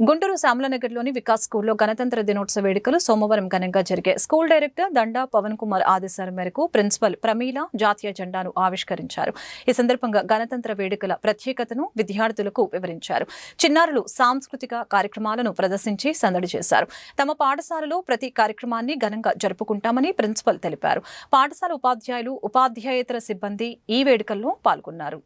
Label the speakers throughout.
Speaker 1: గుంటూరు శ్యామలనగర్లోని వికాస్ స్కూల్లో గణతంత్ర దినోత్సవ వేడుకలు సోమవారం ఘనంగా జరిగాయి. స్కూల్ డైరెక్టర్ దండా పవన్ కుమార్ ఆదేశాల మేరకు ప్రిన్సిపల్ ప్రమీల జాతీయ జెండాను ఆవిష్కరించారు. ఈ సందర్భంగా గణతంత్ర వేడుకల ప్రత్యేకతను విద్యార్థులకు వివరించారు. చిన్నారులు సాంస్కృతిక కార్యక్రమాలను ప్రదర్శించి సందడి చేశారు. తమ పాఠశాలలో ప్రతి కార్యక్రమాన్ని ఘనంగా జరుపుకుంటామని ప్రిన్సిపల్ తెలిపారు. పాఠశాల ఉపాధ్యాయులు ఉపాధ్యాయేతర సిబ్బంది ఈ వేడుకల్లో పాల్గొన్నారు.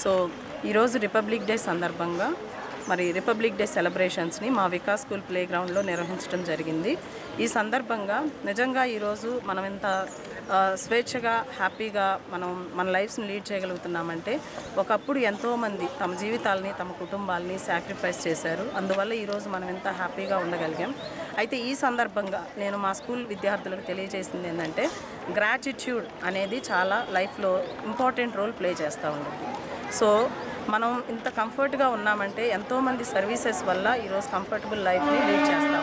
Speaker 2: సో ఈరోజు రిపబ్లిక్ డే సందర్భంగా మరి రిపబ్లిక్ డే సెలబ్రేషన్స్ని మా వికాస్ స్కూల్ ప్లే గ్రౌండ్లో నిర్వహించడం జరిగింది. ఈ సందర్భంగా నిజంగా ఈరోజు మనం ఇంత స్వేచ్ఛగా హ్యాపీగా మనం మన లైఫ్స్ని లీడ్ చేయగలుగుతున్నామంటే ఒకప్పుడు ఎంతోమంది తమ జీవితాలని తమ కుటుంబాలని సాక్రిఫైస్ చేశారు. అందువల్ల ఈరోజు మనం ఎంత హ్యాపీగా ఉండగలిగాం. అయితే ఈ సందర్భంగా నేను మా స్కూల్ విద్యార్థులకు తెలియజేసింది ఏంటంటే గ్రాటిట్యూడ్ అనేది చాలా లైఫ్లో ఇంపార్టెంట్ రోల్ ప్లే చేస్తూ ఉంటుంది. సో మనం ఇంత కంఫర్ట్గా ఉన్నామంటే ఎంతోమంది సర్వీసెస్ వల్ల ఈరోజు కంఫర్టబుల్ లైఫ్ని లీడ్ చేస్తూ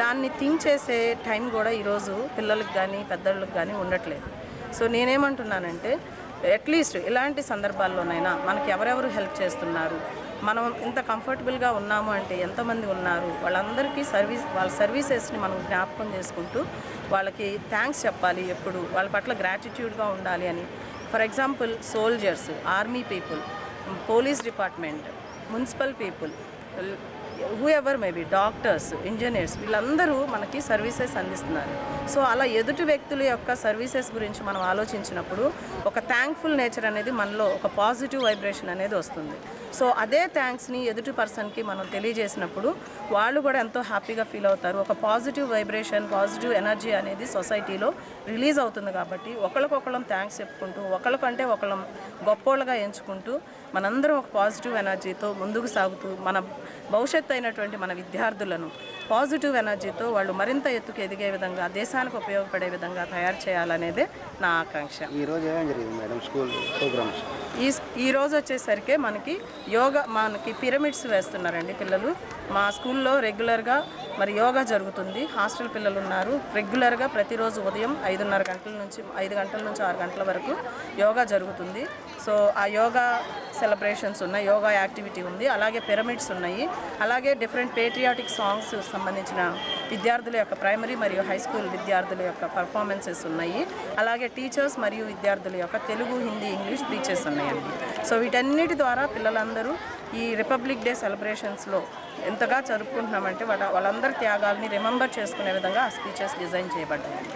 Speaker 2: దాన్ని థింక్ చేసే టైం కూడా ఈరోజు పిల్లలకు కానీ పెద్దలకు కానీ ఉండట్లేదు. సో నేనేమంటున్నానంటే అట్లీస్ట్ ఇలాంటి సందర్భాల్లోనైనా మనకి ఎవరెవరు హెల్ప్ చేస్తున్నారు? మనం ఇంత కంఫర్టబుల్గా ఉన్నాము అంటే ఎంతమంది ఉన్నారు? వాళ్ళందరికీ సర్వీస్ వాళ్ళ సర్వీసెస్ని మనం జ్ఞాపకం చేసుకుంటూ వాళ్ళకి థ్యాంక్స్ చెప్పాలి ఎప్పుడు? వాళ్ళ పట్ల గ్రాటిట్యూడ్గా ఉండాలి అని. For example, soldiers, army people, police department, municipal people, whoever maybe doctors engineers వీళ్ళందరూ మనకి సర్వీసెస్ అందిస్తున్నారు. సో అలా ఎదుటి వ్యక్తుల యొక్క సర్వీసెస్ గురించి మనం ఆలోచించినప్పుడు ఒక థ్యాంక్ఫుల్ నేచర్ అనేది మనలో ఒక పాజిటివ్ వైబ్రేషన్ అనేది వస్తుంది. సో అదే థ్యాంక్స్ని ఎదుటి పర్సన్కి మనం తెలియజేసినప్పుడు వాళ్ళు కూడా ఎంతో హ్యాపీగా ఫీల్ అవుతారు. ఒక పాజిటివ్ వైబ్రేషన్ పాజిటివ్ ఎనర్జీ అనేది సొసైటీలో రిలీజ్ అవుతుంది కాబట్టి ఒకరికొకళ్ళం థ్యాంక్స్ చెప్పుకుంటూ ఒకరికంటే ఒకళ్ళం గొప్పోళ్ళగా ఎంచుకుంటూ మనందరం ఒక పాజిటివ్ ఎనర్జీతో ముందుకు సాగుతూ మన భవిష్యత్తు అయినటువంటి మన విద్యార్థులను పాజిటివ్ ఎనర్జీతో వాళ్ళు మరింత ఎత్తుకు ఎదిగే విధంగా దేశానికి ఉపయోగపడే విధంగా తయారు చేయాలనేదే నా ఆకాంక్ష.
Speaker 3: ఈ రోజు ఏమేమి జరిగింది మేడం స్కూల్ ప్రోగ్రామ్స్?
Speaker 2: ఈ ఈ రోజు వచ్చేసరికి మనకి యోగా మనకి పిరమిడ్స్ వేస్తున్నారండి పిల్లలు. మా స్కూల్లో రెగ్యులర్గా మరి యోగా జరుగుతుంది. హాస్టల్ పిల్లలు ఉన్నారు. రెగ్యులర్గా ప్రతిరోజు ఉదయం ఐదున్నర గంటల నుంచి ఐదు గంటల నుంచి ఆరు గంటల వరకు యోగా జరుగుతుంది. సో ఆ యోగా సెలబ్రేషన్స్ ఉన్నాయి యోగా యాక్టివిటీ ఉంది. అలాగే పిరమిడ్స్ ఉన్నాయి. అలాగే డిఫరెంట్ పేట్రియాటిక్ సాంగ్స్ సంబంధించిన విద్యార్థుల యొక్క ప్రైమరీ మరియు హై స్కూల్ విద్యార్థుల యొక్క పర్ఫార్మెన్సెస్ ఉన్నాయి. అలాగే టీచర్స్ మరియు విద్యార్థుల యొక్క తెలుగు హిందీ ఇంగ్లీష్ స్పీచెస్ ఉన్నాయండి. సో వీటన్నిటి ద్వారా పిల్లలందరూ ఈ రిపబ్లిక్ డే సెలబ్రేషన్స్లో ఎంతగా జరుపుకుంటున్నామంటే వాళ్ళ వాళ్ళందరి త్యాగాల్ని రిమెంబర్ చేసుకునే విధంగా ఆ స్పీచెస్ డిజైన్ చేయబడ్డాయి.